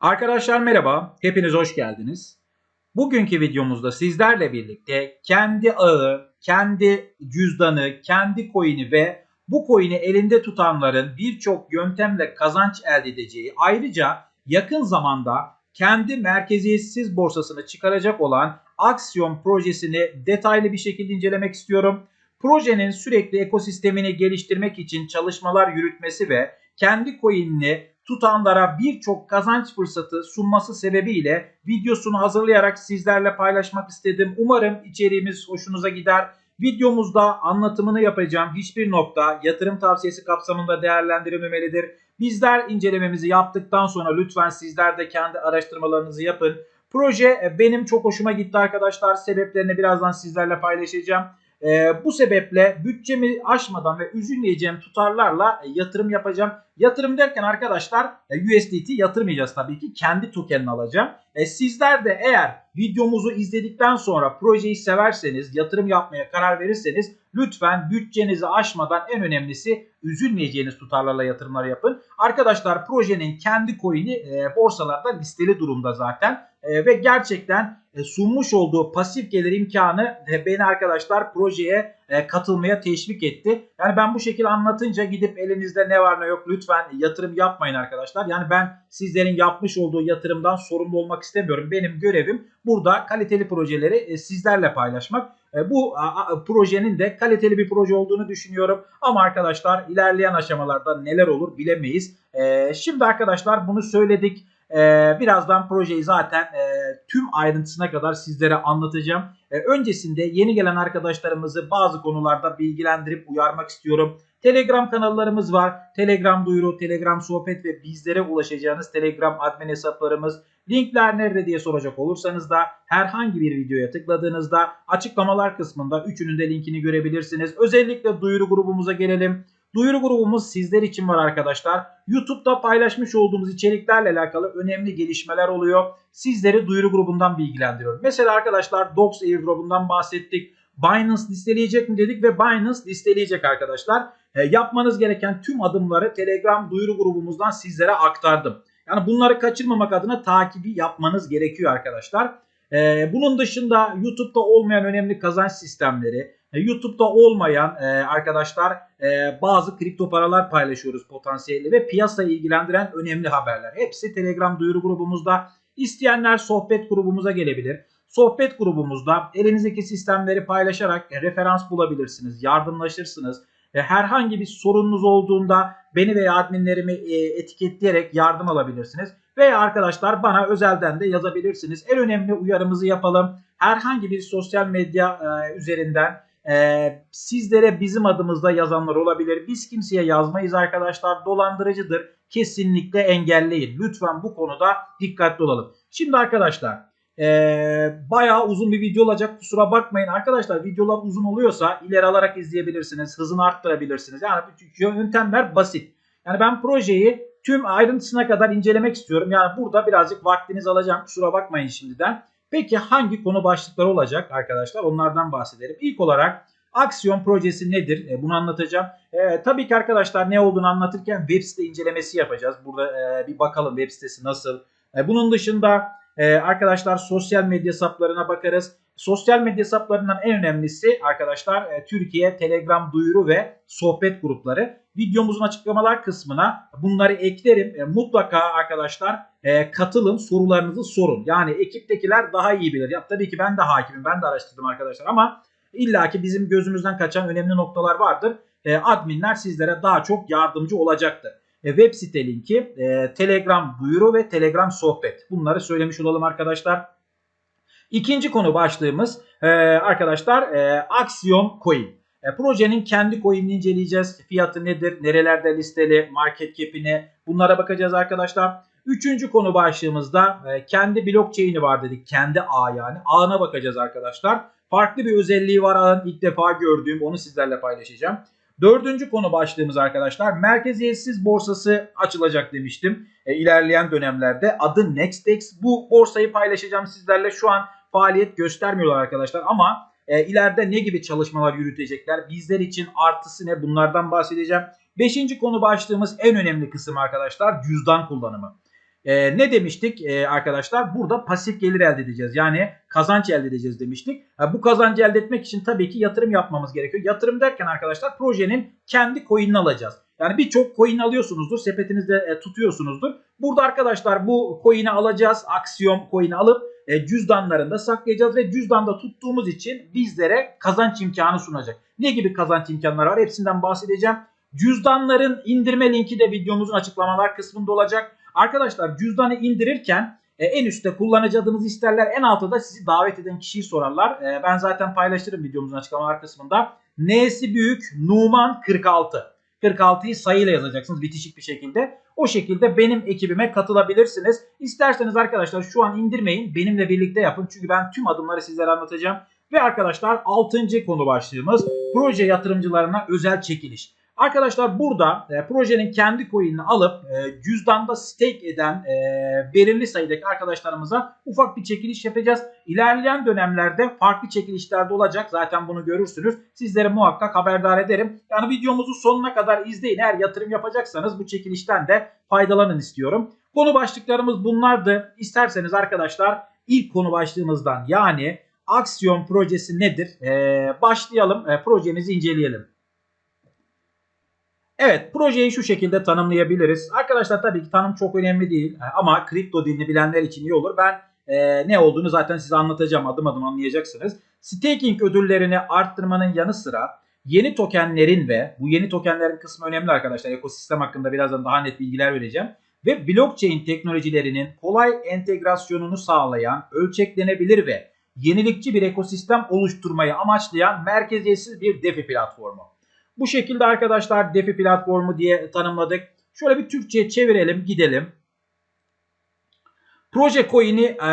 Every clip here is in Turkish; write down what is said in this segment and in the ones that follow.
Arkadaşlar merhaba, hepiniz hoş geldiniz. Bugünkü videomuzda sizlerle birlikte kendi ağı, kendi cüzdanı, kendi coin'i ve bu coin'i elinde tutanların birçok yöntemle kazanç elde edeceği ayrıca yakın zamanda kendi merkeziyetsiz borsasını çıkaracak olan Aksiyon projesini detaylı bir şekilde incelemek istiyorum. Projenin sürekli ekosistemini geliştirmek için çalışmalar yürütmesi ve kendi coin'ini tutanlara birçok kazanç fırsatı sunması sebebiyle videosunu hazırlayarak sizlerle paylaşmak istedim. Umarım içeriğimiz hoşunuza gider. Videomuzda anlatımını yapacağım hiçbir nokta yatırım tavsiyesi kapsamında değerlendirilmemelidir. Bizler incelememizi yaptıktan sonra lütfen sizler de kendi araştırmalarınızı yapın. Proje benim çok hoşuma gitti arkadaşlar. Sebeplerini birazdan sizlerle paylaşacağım. E, bu sebeple bütçemi aşmadan ve üzülmeyeceğim tutarlarla e, yatırım yapacağım. Yatırım derken arkadaşlar e, USDT yatırmayacağız tabii ki. Kendi tokenini alacağım. E, sizler de eğer videomuzu izledikten sonra projeyi severseniz, yatırım yapmaya karar verirseniz lütfen bütçenizi aşmadan en önemlisi üzülmeyeceğiniz tutarlarla yatırımlar yapın. Arkadaşlar projenin kendi coin'i e, borsalarda listeli durumda zaten. E, ve gerçekten e, sunmuş olduğu pasif gelir imkanı e, beni arkadaşlar projeye e, katılmaya teşvik etti. Yani ben bu şekilde anlatınca gidip elinizde ne var ne yok lütfen yatırım yapmayın arkadaşlar. Yani ben sizlerin yapmış olduğu yatırımdan sorumlu olmak istemiyorum. Benim görevim burada kaliteli projeleri e, sizlerle paylaşmak. E, bu projenin de kaliteli bir proje olduğunu düşünüyorum. Ama arkadaşlar ilerleyen aşamalarda neler olur bilemeyiz. E, şimdi arkadaşlar bunu söyledik. birazdan projeyi zaten tüm ayrıntısına kadar sizlere anlatacağım. öncesinde yeni gelen arkadaşlarımızı bazı konularda bilgilendirip uyarmak istiyorum. Telegram kanallarımız var. Telegram duyuru, Telegram sohbet ve bizlere ulaşacağınız Telegram admin hesaplarımız. Linkler nerede diye soracak olursanız da herhangi bir videoya tıkladığınızda açıklamalar kısmında üçünün de linkini görebilirsiniz. Özellikle duyuru grubumuza gelelim. Duyuru grubumuz sizler için var arkadaşlar. YouTube'da paylaşmış olduğumuz içeriklerle alakalı önemli gelişmeler oluyor. Sizleri duyuru grubundan bilgilendiriyorum. Mesela arkadaşlar Docs Airdrop'undan bahsettik. Binance listeleyecek mi dedik ve Binance listeleyecek arkadaşlar. E, yapmanız gereken tüm adımları Telegram duyuru grubumuzdan sizlere aktardım. Yani bunları kaçırmamak adına takibi yapmanız gerekiyor arkadaşlar. E, bunun dışında YouTube'da olmayan önemli kazanç sistemleri, e, YouTube'da olmayan e, arkadaşlar e, bazı kripto paralar paylaşıyoruz potansiyelli ve piyasayı ilgilendiren önemli haberler. Hepsi Telegram duyuru grubumuzda. İsteyenler sohbet grubumuza gelebilir. Sohbet grubumuzda elinizdeki sistemleri paylaşarak referans bulabilirsiniz, yardımlaşırsınız. Herhangi bir sorununuz olduğunda beni veya adminlerimi etiketleyerek yardım alabilirsiniz. Veya arkadaşlar bana özelden de yazabilirsiniz. En önemli uyarımızı yapalım. Herhangi bir sosyal medya üzerinden sizlere bizim adımızda yazanlar olabilir. Biz kimseye yazmayız arkadaşlar. Dolandırıcıdır. Kesinlikle engelleyin. Lütfen bu konuda dikkatli olalım. Şimdi arkadaşlar ee, bayağı uzun bir video olacak. Kusura bakmayın arkadaşlar. Videolar uzun oluyorsa ileri alarak izleyebilirsiniz. Hızını arttırabilirsiniz. Yani yöntemler basit. Yani ben projeyi tüm ayrıntısına kadar incelemek istiyorum. Yani burada birazcık vaktiniz alacağım. Kusura bakmayın şimdiden. Peki hangi konu başlıkları olacak arkadaşlar? Onlardan bahsedelim. İlk olarak aksiyon projesi nedir? E, bunu anlatacağım. E, tabii ki arkadaşlar ne olduğunu anlatırken web site incelemesi yapacağız. Burada e, bir bakalım web sitesi nasıl. E, bunun dışında ee, arkadaşlar sosyal medya hesaplarına bakarız. Sosyal medya hesaplarından en önemlisi arkadaşlar e, Türkiye Telegram duyuru ve sohbet grupları. Videomuzun açıklamalar kısmına bunları eklerim. E, mutlaka arkadaşlar e, katılın sorularınızı sorun. Yani ekiptekiler daha iyi bilir. Ya, tabii ki ben de hakimim ben de araştırdım arkadaşlar ama illaki bizim gözümüzden kaçan önemli noktalar vardır. E, adminler sizlere daha çok yardımcı olacaktır. E, web site linki, e, Telegram duyuru ve Telegram sohbet. Bunları söylemiş olalım arkadaşlar. İkinci konu başlığımız e, arkadaşlar Aksiyon Coin. projenin kendi coin'ini inceleyeceğiz. Fiyatı nedir? Nerelerde listeli? Market cap'ine bunlara bakacağız arkadaşlar. Üçüncü konu başlığımızda kendi blockchain'i var dedik. Kendi ağ yani. Ağına bakacağız arkadaşlar. Farklı bir özelliği var ağın ilk defa gördüğüm onu sizlerle paylaşacağım. Dördüncü konu başlığımız arkadaşlar merkeziyetsiz borsası açılacak demiştim e, ilerleyen dönemlerde. Adı Nextex. Bu borsayı paylaşacağım sizlerle. Şu an faaliyet göstermiyorlar arkadaşlar ama e, ileride ne gibi çalışmalar yürütecekler? Bizler için artısı ne? Bunlardan bahsedeceğim. Beşinci konu başlığımız en önemli kısım arkadaşlar cüzdan kullanımı. E, ne demiştik e, arkadaşlar? Burada pasif gelir elde edeceğiz. Yani kazanç elde edeceğiz demiştik. E, bu kazancı elde etmek için tabii ki yatırım yapmamız gerekiyor. Yatırım derken arkadaşlar projenin kendi coin'ini alacağız. Yani birçok coin alıyorsunuzdur. Sepetinizde e, tutuyorsunuzdur. Burada arkadaşlar bu coin'i alacağız. Aksiyon coin'i alıp e, cüzdanlarında saklayacağız ve cüzdanda tuttuğumuz için bizlere kazanç imkanı sunacak. Ne gibi kazanç imkanları var? Hepsinden bahsedeceğim. Cüzdanların indirme linki de videomuzun açıklamalar kısmında olacak. Arkadaşlar cüzdanı indirirken e, en üstte kullanıcı adınızı isterler. En altta da sizi davet eden kişiyi sorarlar. E, ben zaten paylaştırırım videomuzun açıklamalar kısmında. N'si büyük Numan 46. 46'yı sayıyla yazacaksınız bitişik bir şekilde. O şekilde benim ekibime katılabilirsiniz. İsterseniz arkadaşlar şu an indirmeyin. Benimle birlikte yapın. Çünkü ben tüm adımları sizlere anlatacağım. Ve arkadaşlar 6. konu başlığımız proje yatırımcılarına özel çekiliş. Arkadaşlar burada e, projenin kendi coin'ini alıp e, cüzdanda stake eden e, belirli sayıdaki arkadaşlarımıza ufak bir çekiliş yapacağız. İlerleyen dönemlerde farklı çekilişler de olacak. Zaten bunu görürsünüz. Sizlere muhakkak haberdar ederim. Yani videomuzu sonuna kadar izleyin. Eğer yatırım yapacaksanız bu çekilişten de faydalanın istiyorum. Konu başlıklarımız bunlardı. İsterseniz arkadaşlar ilk konu başlığımızdan yani aksiyon projesi nedir? Ee, başlayalım. E, projemizi inceleyelim. Evet projeyi şu şekilde tanımlayabiliriz. Arkadaşlar tabii ki tanım çok önemli değil e, ama kripto dilini bilenler için iyi olur. Ben e, ne olduğunu zaten size anlatacağım adım adım anlayacaksınız. Staking ödüllerini arttırmanın yanı sıra yeni tokenlerin ve bu yeni tokenlerin kısmı önemli arkadaşlar. Ekosistem hakkında birazdan daha net bilgiler vereceğim. Ve blockchain teknolojilerinin kolay entegrasyonunu sağlayan, ölçeklenebilir ve yenilikçi bir ekosistem oluşturmayı amaçlayan merkeziyetsiz bir DeFi platformu. Bu şekilde arkadaşlar DeFi platformu diye tanımladık. Şöyle bir Türkçe'ye çevirelim gidelim. Proje coin'i e,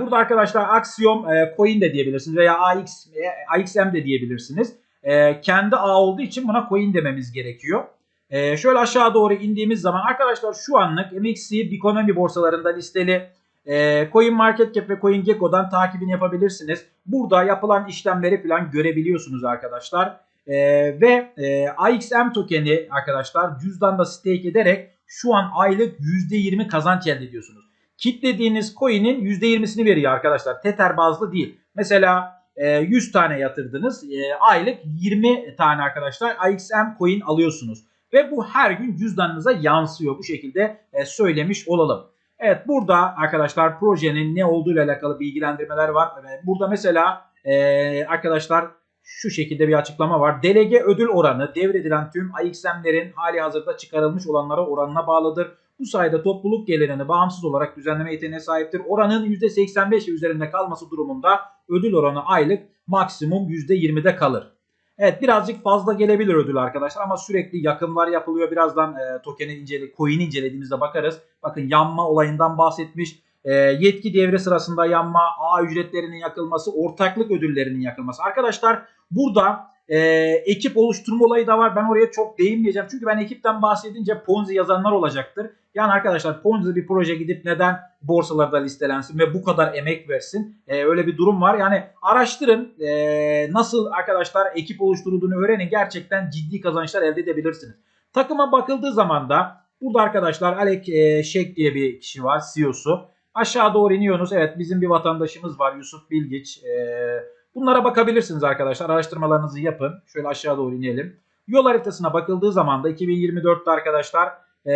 burada arkadaşlar Axiom e, coin de diyebilirsiniz veya AX, e, AXM de diyebilirsiniz. E, kendi ağ olduğu için buna coin dememiz gerekiyor. E, şöyle aşağı doğru indiğimiz zaman arkadaşlar şu anlık MXC Bikonomi borsalarında listeli e, Coin Market Cap ve CoinGecko'dan takibini yapabilirsiniz. Burada yapılan işlemleri falan görebiliyorsunuz arkadaşlar. E, ve e, AXM tokeni arkadaşlar cüzdanda stake ederek şu an aylık %20 kazanç elde ediyorsunuz. Kitlediğiniz coin'in %20'sini veriyor arkadaşlar. Tether bazlı değil. Mesela e, 100 tane yatırdınız. E, aylık 20 tane arkadaşlar AXM coin alıyorsunuz. Ve bu her gün cüzdanınıza yansıyor. Bu şekilde e, söylemiş olalım. Evet burada arkadaşlar projenin ne olduğu ile alakalı bilgilendirmeler var. Burada mesela e, arkadaşlar şu şekilde bir açıklama var. Delege ödül oranı devredilen tüm AXM'lerin hali hazırda çıkarılmış olanlara oranına bağlıdır. Bu sayede topluluk gelirini bağımsız olarak düzenleme yeteneğine sahiptir. Oranın %85 üzerinde kalması durumunda ödül oranı aylık maksimum %20'de kalır. Evet birazcık fazla gelebilir ödül arkadaşlar ama sürekli yakınlar yapılıyor. Birazdan e, tokeni incele, coin incelediğimizde bakarız. Bakın yanma olayından bahsetmiş. E, yetki devre sırasında yanma, ağ ücretlerinin yakılması, ortaklık ödüllerinin yakılması. Arkadaşlar burada e, ekip oluşturma olayı da var. Ben oraya çok değinmeyeceğim. Çünkü ben ekipten bahsedince Ponzi yazanlar olacaktır. Yani arkadaşlar Ponzi bir proje gidip neden borsalarda listelensin ve bu kadar emek versin? E, öyle bir durum var. Yani araştırın e, nasıl arkadaşlar ekip oluşturulduğunu öğrenin. Gerçekten ciddi kazançlar elde edebilirsiniz. Takıma bakıldığı zaman da burada arkadaşlar Alek e, Şek diye bir kişi var CEO'su. Aşağı doğru iniyorsunuz. Evet bizim bir vatandaşımız var Yusuf Bilgiç. Eee Bunlara bakabilirsiniz arkadaşlar. Araştırmalarınızı yapın. Şöyle aşağı doğru inelim. Yol haritasına bakıldığı zaman da 2024'te arkadaşlar e,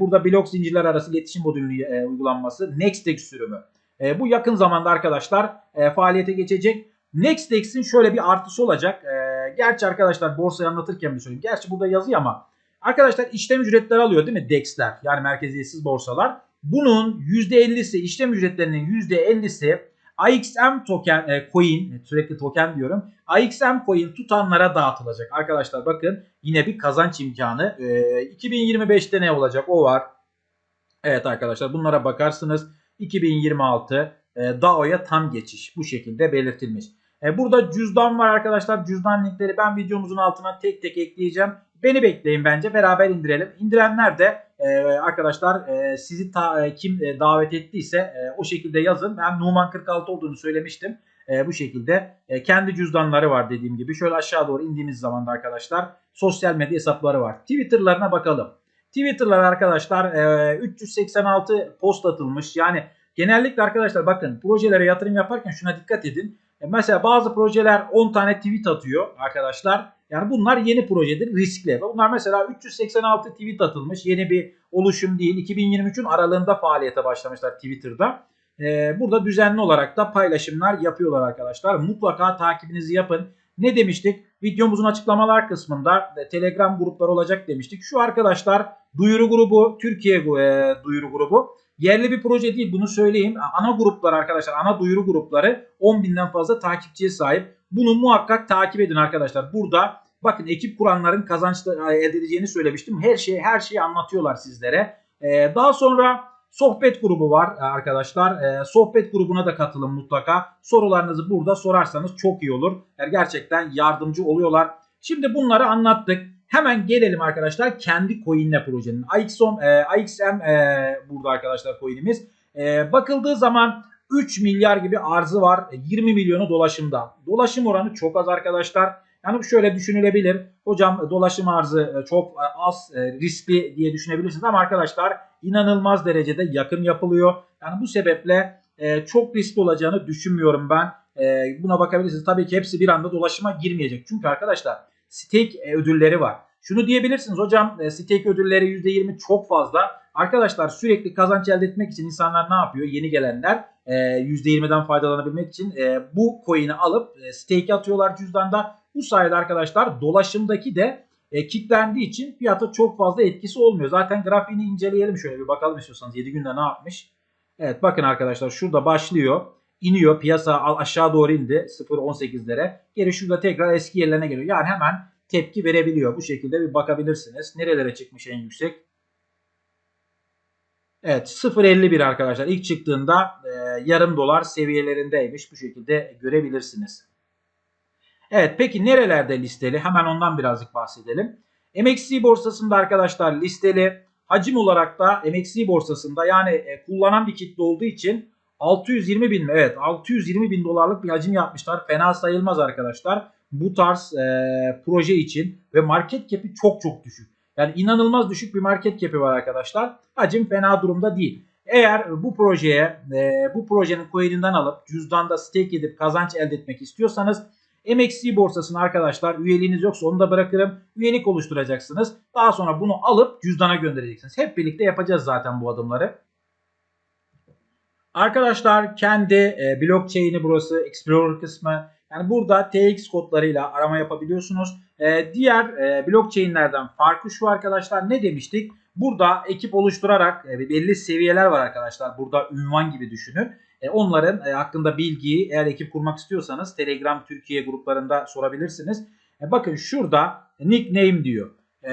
burada blok zincirler arası iletişim modülünün e, uygulanması Nextex sürümü. E, bu yakın zamanda arkadaşlar e, faaliyete geçecek. Nextex'in şöyle bir artısı olacak. E, gerçi arkadaşlar borsayı anlatırken bir söyleyeyim. Gerçi burada yazıyor ama arkadaşlar işlem ücretleri alıyor değil mi? DEX'ler yani merkeziyetsiz borsalar. Bunun %50'si işlem ücretlerinin %50'si AXM token e, coin sürekli token diyorum. AXM coin tutanlara dağıtılacak. Arkadaşlar bakın yine bir kazanç imkanı. E, 2025'te ne olacak o var. Evet arkadaşlar bunlara bakarsınız. 2026 e, DAO'ya tam geçiş bu şekilde belirtilmiş. E, burada cüzdan var arkadaşlar. Cüzdan linkleri ben videomuzun altına tek tek ekleyeceğim. Beni bekleyin bence beraber indirelim. İndirenler de e, arkadaşlar e, sizi ta, e, kim e, davet ettiyse e, o şekilde yazın. Ben Numan 46 olduğunu söylemiştim. E, bu şekilde e, kendi cüzdanları var dediğim gibi. Şöyle aşağı doğru indiğimiz zaman da arkadaşlar sosyal medya hesapları var. Twitter'larına bakalım. Twitter'lar arkadaşlar e, 386 post atılmış. Yani genellikle arkadaşlar bakın projelere yatırım yaparken şuna dikkat edin. E, mesela bazı projeler 10 tane tweet atıyor arkadaşlar. Yani bunlar yeni projedir, riskli. Bunlar mesela 386 tweet atılmış. Yeni bir oluşum değil. 2023'ün aralığında faaliyete başlamışlar Twitter'da. Ee, burada düzenli olarak da paylaşımlar yapıyorlar arkadaşlar. Mutlaka takibinizi yapın. Ne demiştik? Videomuzun açıklamalar kısmında e, Telegram grupları olacak demiştik. Şu arkadaşlar duyuru grubu, Türkiye e, duyuru grubu. Yerli bir proje değil bunu söyleyeyim. Ana gruplar arkadaşlar, ana duyuru grupları 10 binden fazla takipçiye sahip. Bunu muhakkak takip edin arkadaşlar. Burada bakın ekip kuranların kazanç elde edeceğini söylemiştim. Her şeyi her şeyi anlatıyorlar sizlere. Ee, daha sonra sohbet grubu var arkadaşlar. Ee, sohbet grubuna da katılın mutlaka. Sorularınızı burada sorarsanız çok iyi olur. Yani gerçekten yardımcı oluyorlar. Şimdi bunları anlattık. Hemen gelelim arkadaşlar kendi coin'le projenin. AXM, e, AXM e, burada arkadaşlar coin'imiz. E, bakıldığı zaman 3 milyar gibi arzı var. 20 milyonu dolaşımda. Dolaşım oranı çok az arkadaşlar. Yani şöyle düşünülebilir. Hocam dolaşım arzı e, çok e, az e, riskli diye düşünebilirsiniz ama arkadaşlar inanılmaz derecede yakın yapılıyor. Yani bu sebeple çok riskli olacağını düşünmüyorum ben. Buna bakabilirsiniz. Tabii ki hepsi bir anda dolaşıma girmeyecek. Çünkü arkadaşlar stake ödülleri var. Şunu diyebilirsiniz hocam stake ödülleri %20 çok fazla. Arkadaşlar sürekli kazanç elde etmek için insanlar ne yapıyor? Yeni gelenler %20'den faydalanabilmek için bu coin'i alıp stake atıyorlar cüzdanda. Bu sayede arkadaşlar dolaşımdaki de e, kilitlendiği için fiyata çok fazla etkisi olmuyor. Zaten grafiğini inceleyelim şöyle bir bakalım istiyorsanız 7 günde ne yapmış. Evet bakın arkadaşlar şurada başlıyor. iniyor piyasa aşağı doğru indi 0.18'lere. Geri şurada tekrar eski yerlerine geliyor. Yani hemen tepki verebiliyor. Bu şekilde bir bakabilirsiniz. Nerelere çıkmış en yüksek? Evet 0.51 arkadaşlar. İlk çıktığında e, yarım dolar seviyelerindeymiş. Bu şekilde görebilirsiniz. Evet peki nerelerde listeli? Hemen ondan birazcık bahsedelim. MXC borsasında arkadaşlar listeli. Hacim olarak da MXC borsasında yani e, kullanan bir kitle olduğu için 620 bin evet 620 bin dolarlık bir hacim yapmışlar. Fena sayılmaz arkadaşlar. Bu tarz e, proje için ve market cap'i çok çok düşük. Yani inanılmaz düşük bir market cap'i var arkadaşlar. Hacim fena durumda değil. Eğer bu projeye e, bu projenin coin'inden alıp cüzdanda stake edip kazanç elde etmek istiyorsanız MXC borsasına arkadaşlar üyeliğiniz yoksa onu da bırakırım. Üyelik oluşturacaksınız. Daha sonra bunu alıp cüzdana göndereceksiniz. Hep birlikte yapacağız zaten bu adımları. Arkadaşlar kendi e, blockchain'i burası Explorer kısmı. Yani burada TX kodlarıyla arama yapabiliyorsunuz. E, diğer e, blockchain'lerden farkı şu arkadaşlar ne demiştik? Burada ekip oluşturarak e, belli seviyeler var arkadaşlar. Burada ünvan gibi düşünün. E, onların e, hakkında bilgiyi eğer ekip kurmak istiyorsanız Telegram Türkiye gruplarında sorabilirsiniz. E, bakın şurada nickname diyor.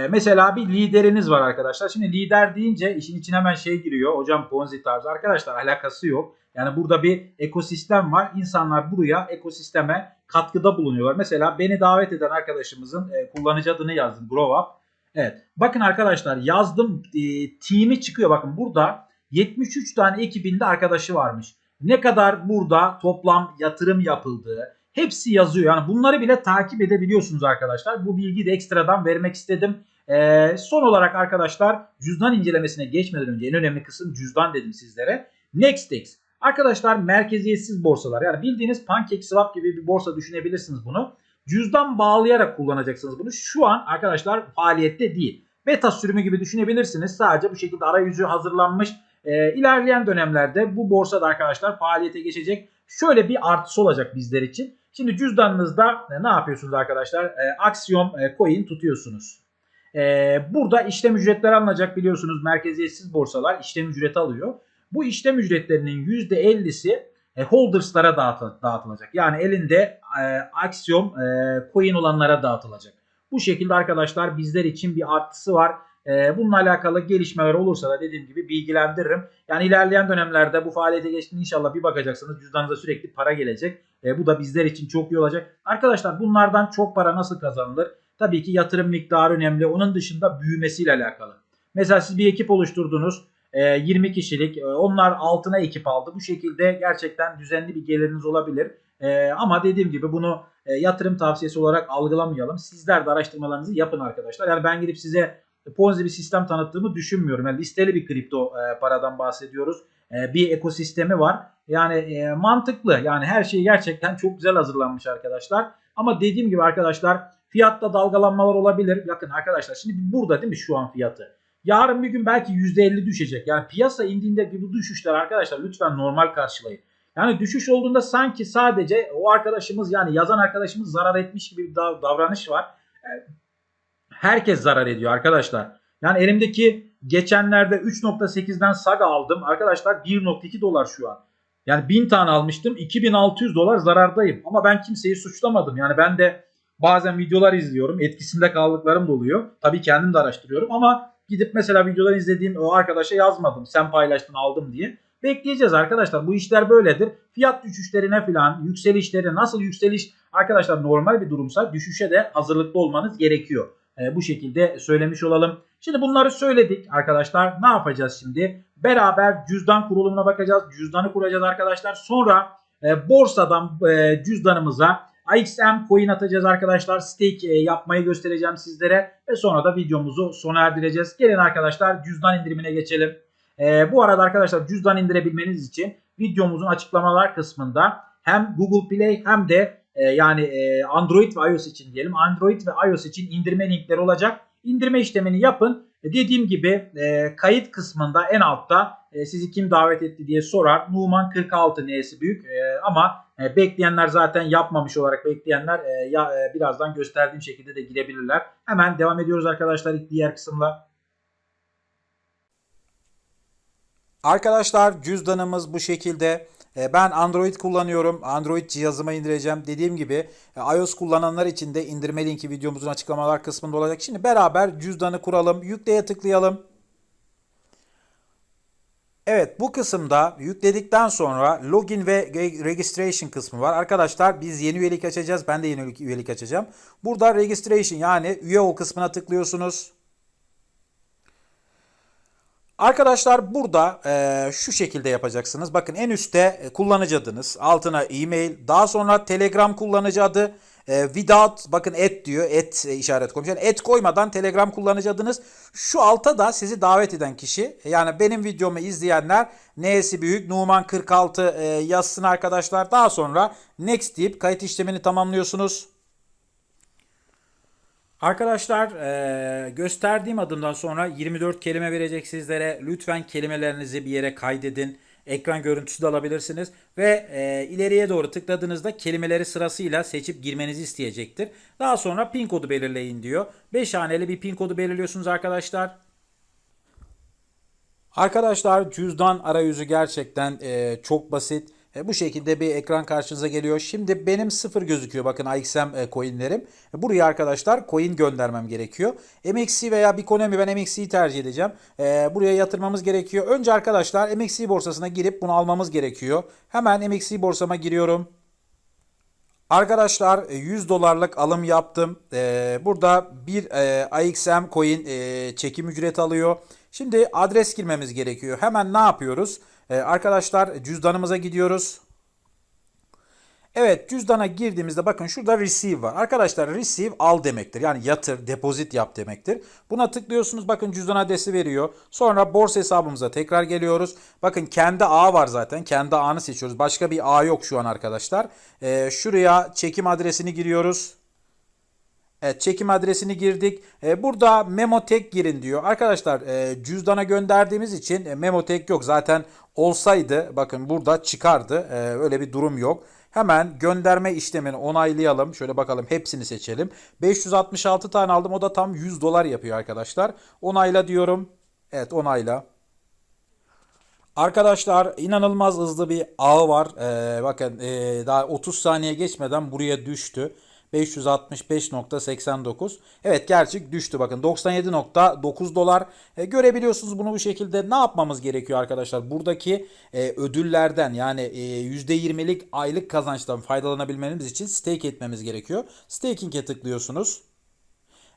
Mesela bir lideriniz var arkadaşlar. Şimdi lider deyince işin içine hemen şey giriyor. Hocam Ponzi tarzı. Arkadaşlar alakası yok. Yani burada bir ekosistem var. İnsanlar buraya ekosisteme katkıda bulunuyorlar. Mesela beni davet eden arkadaşımızın kullanıcı adını yazdım. Grow Up. Evet. Bakın arkadaşlar yazdım. E, team'i çıkıyor. Bakın burada 73 tane ekibinde arkadaşı varmış ne kadar burada toplam yatırım yapıldığı hepsi yazıyor. Yani bunları bile takip edebiliyorsunuz arkadaşlar. Bu bilgiyi de ekstradan vermek istedim. Ee, son olarak arkadaşlar cüzdan incelemesine geçmeden önce en önemli kısım cüzdan dedim sizlere. NextEx. Arkadaşlar merkeziyetsiz borsalar yani bildiğiniz PancakeSwap gibi bir borsa düşünebilirsiniz bunu. Cüzdan bağlayarak kullanacaksınız bunu. Şu an arkadaşlar faaliyette değil. Beta sürümü gibi düşünebilirsiniz. Sadece bu şekilde arayüzü hazırlanmış e, ilerleyen dönemlerde bu borsada arkadaşlar faaliyete geçecek. Şöyle bir artısı olacak bizler için. Şimdi cüzdanınızda e, ne yapıyorsunuz arkadaşlar? E, Axiom e, coin tutuyorsunuz. E, burada işlem ücretleri alınacak biliyorsunuz merkeziyetsiz borsalar işlem ücreti alıyor. Bu işlem ücretlerinin %50'si e, holders'lara dağıtı, dağıtılacak. Yani elinde e, Axiom e, coin olanlara dağıtılacak. Bu şekilde arkadaşlar bizler için bir artısı var. E, bununla alakalı gelişmeler olursa da dediğim gibi bilgilendiririm. Yani ilerleyen dönemlerde bu faaliyete geçtiğinde inşallah bir bakacaksınız cüzdanınıza sürekli para gelecek. E, bu da bizler için çok iyi olacak. Arkadaşlar bunlardan çok para nasıl kazanılır? Tabii ki yatırım miktarı önemli. Onun dışında büyümesiyle alakalı. Mesela siz bir ekip oluşturdunuz. 20 e, kişilik. E, onlar altına ekip aldı. Bu şekilde gerçekten düzenli bir geliriniz olabilir. E, ama dediğim gibi bunu yatırım tavsiyesi olarak algılamayalım. Sizler de araştırmalarınızı yapın arkadaşlar. Yani ben gidip size Ponzi bir sistem tanıttığımı düşünmüyorum. Yani listeli bir kripto e, paradan bahsediyoruz. E, bir ekosistemi var. Yani e, mantıklı. Yani her şey gerçekten çok güzel hazırlanmış arkadaşlar. Ama dediğim gibi arkadaşlar fiyatta dalgalanmalar olabilir. Yakın arkadaşlar şimdi burada değil mi şu an fiyatı? Yarın bir gün belki %50 düşecek. Yani piyasa indiğinde bu düşüşler arkadaşlar lütfen normal karşılayın. Yani düşüş olduğunda sanki sadece o arkadaşımız yani yazan arkadaşımız zarar etmiş gibi bir davranış var. Herkes zarar ediyor arkadaşlar. Yani elimdeki geçenlerde 3.8'den Saga aldım. Arkadaşlar 1.2 dolar şu an. Yani 1000 tane almıştım. 2600 dolar zarardayım. Ama ben kimseyi suçlamadım. Yani ben de bazen videolar izliyorum. Etkisinde kaldıklarım da oluyor. Tabii kendim de araştırıyorum ama gidip mesela videolar izlediğim o arkadaşa yazmadım. Sen paylaştın aldım diye. Bekleyeceğiz arkadaşlar. Bu işler böyledir. Fiyat düşüşlerine falan, yükselişleri nasıl yükseliş arkadaşlar normal bir durumsa düşüşe de hazırlıklı olmanız gerekiyor. E, bu şekilde söylemiş olalım. Şimdi bunları söyledik arkadaşlar. Ne yapacağız şimdi? Beraber cüzdan kurulumuna bakacağız. Cüzdanı kuracağız arkadaşlar. Sonra e, borsadan e, cüzdanımıza AXM coin atacağız arkadaşlar. Stake e, yapmayı göstereceğim sizlere. Ve sonra da videomuzu sona erdireceğiz. Gelin arkadaşlar cüzdan indirimine geçelim. E, bu arada arkadaşlar cüzdan indirebilmeniz için videomuzun açıklamalar kısmında hem Google Play hem de e, yani e, Android ve iOS için diyelim Android ve iOS için indirme linkleri olacak. İndirme işlemini yapın. E, dediğim gibi e, kayıt kısmında en altta sizi kim davet etti diye sorar. Numan 46 neyesi büyük ama bekleyenler zaten yapmamış olarak bekleyenler ya, birazdan gösterdiğim şekilde de girebilirler. Hemen devam ediyoruz arkadaşlar diğer kısımla. Arkadaşlar cüzdanımız bu şekilde. E, ben Android kullanıyorum. Android cihazıma indireceğim. Dediğim gibi e, iOS kullananlar için de indirme linki videomuzun açıklamalar kısmında olacak. Şimdi beraber cüzdanı kuralım. Yükleye tıklayalım. Evet bu kısımda yükledikten sonra login ve registration kısmı var. Arkadaşlar biz yeni üyelik açacağız. Ben de yeni üyelik açacağım. Burada registration yani üye ol kısmına tıklıyorsunuz. Arkadaşlar burada e, şu şekilde yapacaksınız. Bakın en üstte e, kullanıcı adınız, altına e-mail, daha sonra Telegram kullanıcı adı, e, without bakın et diyor. Et e, işaret koymuş. Yani et koymadan Telegram kullanıcı adınız. Şu alta da sizi davet eden kişi. Yani benim videomu izleyenler N'si büyük Numan 46 e, yazsın arkadaşlar. Daha sonra next deyip kayıt işlemini tamamlıyorsunuz. Arkadaşlar e, gösterdiğim adımdan sonra 24 kelime verecek sizlere. Lütfen kelimelerinizi bir yere kaydedin. Ekran görüntüsü de alabilirsiniz. Ve e, ileriye doğru tıkladığınızda kelimeleri sırasıyla seçip girmenizi isteyecektir. Daha sonra pin kodu belirleyin diyor. 5 haneli bir pin kodu belirliyorsunuz arkadaşlar. Arkadaşlar cüzdan arayüzü gerçekten e, çok basit. E, bu şekilde bir ekran karşınıza geliyor. Şimdi benim sıfır gözüküyor. Bakın AXM e, coinlerim. E, buraya arkadaşlar coin göndermem gerekiyor. MXC veya Bikonomi ben MXC'yi tercih edeceğim. E, buraya yatırmamız gerekiyor. Önce arkadaşlar MXC borsasına girip bunu almamız gerekiyor. Hemen MXC borsama giriyorum. Arkadaşlar 100 dolarlık alım yaptım. burada bir AXM coin çekim ücreti alıyor. Şimdi adres girmemiz gerekiyor. Hemen ne yapıyoruz? Ee, arkadaşlar cüzdanımıza gidiyoruz. Evet cüzdana girdiğimizde bakın şurada receive var. Arkadaşlar receive al demektir. Yani yatır, depozit yap demektir. Buna tıklıyorsunuz. Bakın cüzdan adresi veriyor. Sonra borsa hesabımıza tekrar geliyoruz. Bakın kendi ağ var zaten. Kendi ağını seçiyoruz. Başka bir ağ yok şu an arkadaşlar. Ee, şuraya çekim adresini giriyoruz. Evet, çekim adresini girdik. Ee, burada Memotek girin diyor. Arkadaşlar e, cüzdana gönderdiğimiz için e, Memotek yok. Zaten olsaydı bakın burada çıkardı. E, öyle bir durum yok. Hemen gönderme işlemini onaylayalım. Şöyle bakalım hepsini seçelim. 566 tane aldım. O da tam 100 dolar yapıyor arkadaşlar. Onayla diyorum. Evet onayla. Arkadaşlar inanılmaz hızlı bir ağ var. Ee, bakın e, daha 30 saniye geçmeden buraya düştü. 565.89. Evet gerçek düştü bakın 97.9 dolar. E, görebiliyorsunuz bunu bu şekilde. Ne yapmamız gerekiyor arkadaşlar? Buradaki e, ödüllerden yani e, %20'lik aylık kazançtan faydalanabilmeniz için stake etmemiz gerekiyor. Staking'e tıklıyorsunuz.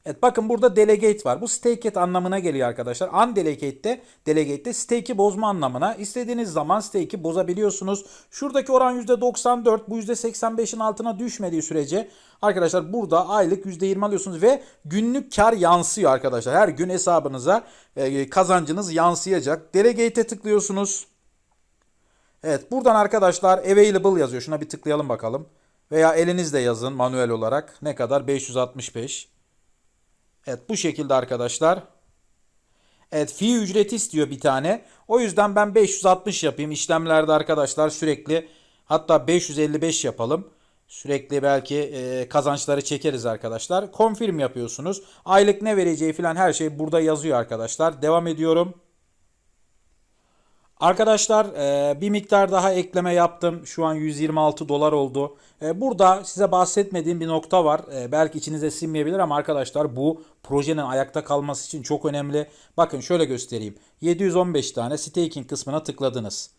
Evet bakın burada delegate var. Bu stake anlamına geliyor arkadaşlar. Undelegate'de delegate'de stake'i bozma anlamına. İstediğiniz zaman stake'i bozabiliyorsunuz. Şuradaki oran %94 bu %85'in altına düşmediği sürece arkadaşlar burada aylık %20 alıyorsunuz ve günlük kar yansıyor arkadaşlar. Her gün hesabınıza e, kazancınız yansıyacak. Delegate'e tıklıyorsunuz. Evet buradan arkadaşlar available yazıyor. Şuna bir tıklayalım bakalım. Veya elinizle yazın manuel olarak. Ne kadar? 565. Evet bu şekilde arkadaşlar. Evet fee ücreti istiyor bir tane. O yüzden ben 560 yapayım. İşlemlerde arkadaşlar sürekli hatta 555 yapalım. Sürekli belki e, kazançları çekeriz arkadaşlar. Confirm yapıyorsunuz. Aylık ne vereceği falan her şey burada yazıyor arkadaşlar. Devam ediyorum. Arkadaşlar e, bir miktar daha ekleme yaptım. Şu an 126 dolar oldu. E, burada size bahsetmediğim bir nokta var. E, belki içinize sinmeyebilir ama arkadaşlar bu projenin ayakta kalması için çok önemli. Bakın şöyle göstereyim. 715 tane staking kısmına tıkladınız.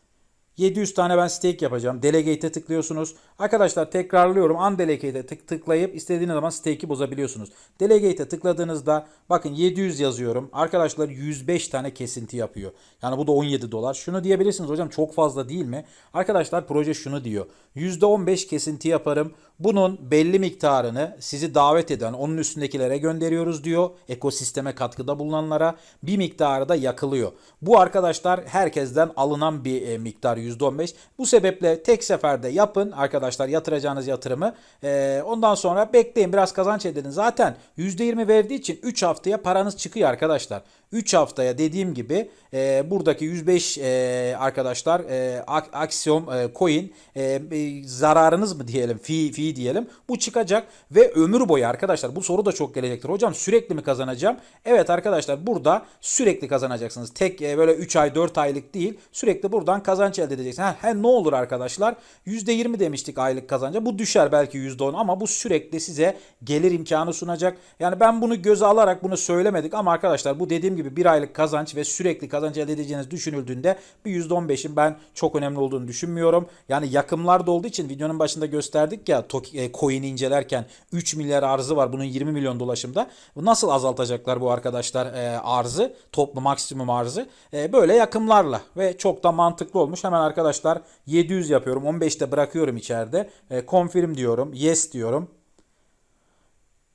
700 tane ben stake yapacağım. Delegate'e tıklıyorsunuz. Arkadaşlar tekrarlıyorum. Undelegate'e tık tıklayıp istediğiniz zaman stake'i bozabiliyorsunuz. Delegate'e tıkladığınızda bakın 700 yazıyorum. Arkadaşlar 105 tane kesinti yapıyor. Yani bu da 17 dolar. Şunu diyebilirsiniz hocam çok fazla değil mi? Arkadaşlar proje şunu diyor. %15 kesinti yaparım. Bunun belli miktarını sizi davet eden onun üstündekilere gönderiyoruz diyor. Ekosisteme katkıda bulunanlara bir miktarı da yakılıyor. Bu arkadaşlar herkesten alınan bir e, miktar %15. Bu sebeple tek seferde yapın arkadaşlar yatıracağınız yatırımı. E, ondan sonra bekleyin biraz kazanç edin. Zaten %20 verdiği için 3 haftaya paranız çıkıyor arkadaşlar. 3 haftaya dediğim gibi e, buradaki 105 e, arkadaşlar e, aksiyon e, coin e, zararınız mı diyelim fi fi diyelim bu çıkacak ve ömür boyu arkadaşlar bu soru da çok gelecektir. Hocam sürekli mi kazanacağım? Evet arkadaşlar burada sürekli kazanacaksınız. Tek e, böyle 3 ay 4 aylık değil sürekli buradan kazanç elde edeceksiniz. Ha, he, ne olur arkadaşlar %20 demiştik aylık kazanca bu düşer belki %10 ama bu sürekli size gelir imkanı sunacak. Yani ben bunu göze alarak bunu söylemedik ama arkadaşlar bu dediğim gibi bir aylık kazanç ve sürekli kazanç elde edeceğiniz düşünüldüğünde bir %15'in ben çok önemli olduğunu düşünmüyorum. Yani yakımlarda olduğu için videonun başında gösterdik ya e, coin'i incelerken 3 milyar arzı var. Bunun 20 milyon dolaşımda. Nasıl azaltacaklar bu arkadaşlar e, arzı? Toplu maksimum arzı. E, böyle yakımlarla ve çok da mantıklı olmuş. Hemen arkadaşlar 700 yapıyorum. 15'te bırakıyorum içeride. E, confirm diyorum. Yes diyorum.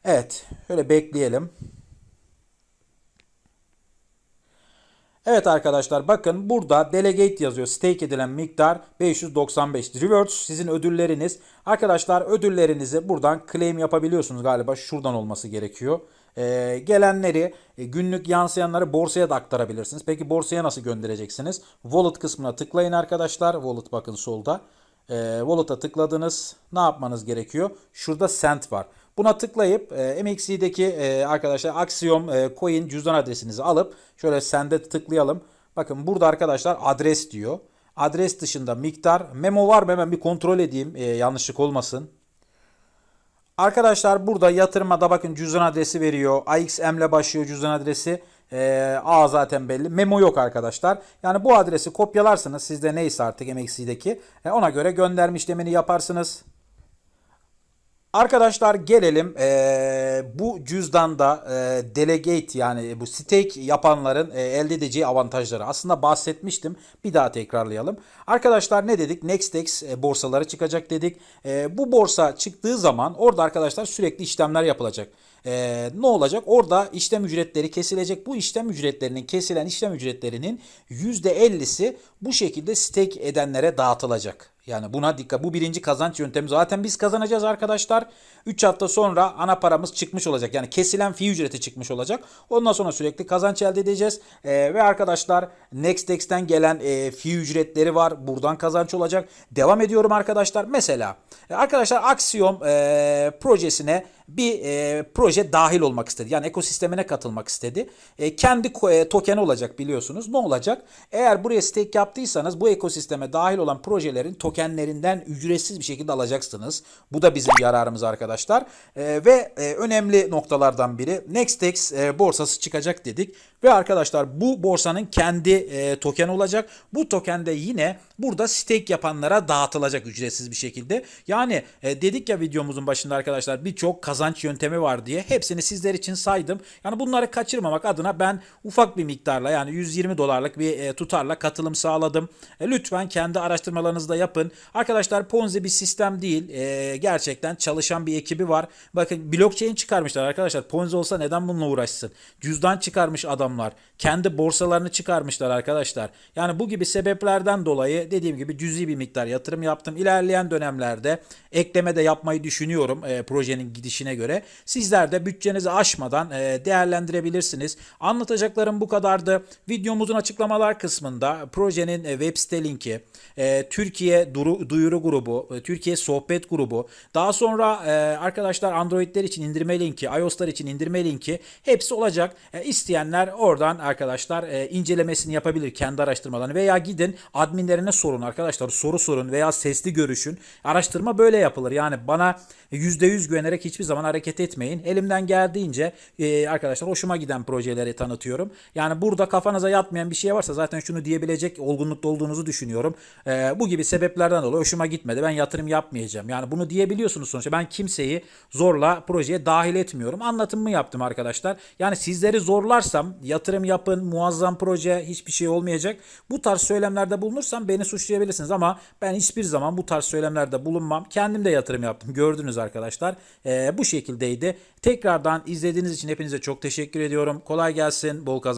Evet. Şöyle bekleyelim. Evet arkadaşlar bakın burada delegate yazıyor. Stake edilen miktar 595. Rewards sizin ödülleriniz. Arkadaşlar ödüllerinizi buradan claim yapabiliyorsunuz galiba. Şuradan olması gerekiyor. Ee, gelenleri e, günlük yansıyanları borsaya da aktarabilirsiniz. Peki borsaya nasıl göndereceksiniz? Wallet kısmına tıklayın arkadaşlar. Wallet bakın solda. Ee, wallet'a tıkladınız. Ne yapmanız gerekiyor? Şurada cent var. Buna tıklayıp e, MXC'deki e, arkadaşlar Axiom e, Coin cüzdan adresinizi alıp şöyle sende tıklayalım. Bakın burada arkadaşlar adres diyor. Adres dışında miktar. Memo var mı hemen bir kontrol edeyim e, yanlışlık olmasın. Arkadaşlar burada yatırmada bakın cüzdan adresi veriyor. AXM ile başlıyor cüzdan adresi. E, A zaten belli. Memo yok arkadaşlar. Yani bu adresi kopyalarsınız. Sizde neyse artık MXC'deki. E, ona göre gönderme işlemini yaparsınız. Arkadaşlar gelelim e, bu cüzdanda e, delegate yani bu stake yapanların e, elde edeceği avantajları aslında bahsetmiştim. Bir daha tekrarlayalım. Arkadaşlar ne dedik? Nextex e, borsaları çıkacak dedik. E, bu borsa çıktığı zaman orada arkadaşlar sürekli işlemler yapılacak. E, ne olacak? Orada işlem ücretleri kesilecek. Bu işlem ücretlerinin kesilen işlem ücretlerinin %50'si bu şekilde stake edenlere dağıtılacak. Yani buna dikkat. Bu birinci kazanç yöntemi. Zaten biz kazanacağız arkadaşlar. 3 hafta sonra ana paramız çıkmış olacak. Yani kesilen fi ücreti çıkmış olacak. Ondan sonra sürekli kazanç elde edeceğiz. Ee, ve arkadaşlar Nextex'ten gelen e, fi ücretleri var. Buradan kazanç olacak. Devam ediyorum arkadaşlar. Mesela e, arkadaşlar Axiom e, projesine bir e, proje dahil olmak istedi. Yani ekosistemine katılmak istedi. E, kendi e, tokeni olacak biliyorsunuz. Ne olacak? Eğer buraya stake yaptıysanız bu ekosisteme dahil olan projelerin token tokenlerinden ücretsiz bir şekilde alacaksınız. Bu da bizim yararımız arkadaşlar. E, ve e, önemli noktalardan biri Nextex e, borsası çıkacak dedik. Ve arkadaşlar bu borsanın kendi e, token olacak. Bu token de yine burada stake yapanlara dağıtılacak ücretsiz bir şekilde. Yani e, dedik ya videomuzun başında arkadaşlar birçok kazanç yöntemi var diye. Hepsini sizler için saydım. Yani bunları kaçırmamak adına ben ufak bir miktarla yani 120 dolarlık bir e, tutarla katılım sağladım. E, lütfen kendi araştırmalarınızı da yapın. Arkadaşlar Ponzi bir sistem değil. E, gerçekten çalışan bir ekibi var. Bakın blockchain çıkarmışlar arkadaşlar. Ponzi olsa neden bununla uğraşsın? Cüzdan çıkarmış adamlar. Kendi borsalarını çıkarmışlar arkadaşlar. Yani bu gibi sebeplerden dolayı dediğim gibi cüzi bir miktar yatırım yaptım. İlerleyen dönemlerde ekleme de yapmayı düşünüyorum e, projenin gidişine göre. Sizler de bütçenizi aşmadan e, değerlendirebilirsiniz. Anlatacaklarım bu kadardı. Videomuzun açıklamalar kısmında projenin e, web site linki, e, Türkiye duru, duyuru grubu, e, Türkiye sohbet grubu, daha sonra e, arkadaşlar Androidler için indirme linki, iOS'lar için indirme linki hepsi olacak. E, isteyenler oradan arkadaşlar e, incelemesini yapabilir kendi araştırmalarını veya gidin adminlerine sorun arkadaşlar soru sorun veya sesli görüşün. Araştırma böyle yapılır. Yani bana %100 güvenerek hiçbir zaman hareket etmeyin. Elimden geldiğince e, arkadaşlar hoşuma giden projeleri tanıtıyorum. Yani burada kafanıza yatmayan bir şey varsa zaten şunu diyebilecek olgunlukta olduğunuzu düşünüyorum. E, bu gibi sebeplerden dolayı hoşuma gitmedi. Ben yatırım yapmayacağım. Yani bunu diyebiliyorsunuz sonuçta. Ben kimseyi zorla projeye dahil etmiyorum. Anlatımımı yaptım arkadaşlar. Yani sizleri zorlarsam yatırım yapın, muazzam proje, hiçbir şey olmayacak. Bu tarz söylemlerde bulunursam beni suçlayabilirsiniz ama ben hiçbir zaman bu tarz söylemlerde bulunmam. Kendim de yatırım yaptım. Gördünüz arkadaşlar. Ee, bu şekildeydi. Tekrardan izlediğiniz için hepinize çok teşekkür ediyorum. Kolay gelsin. Bol kazançlar.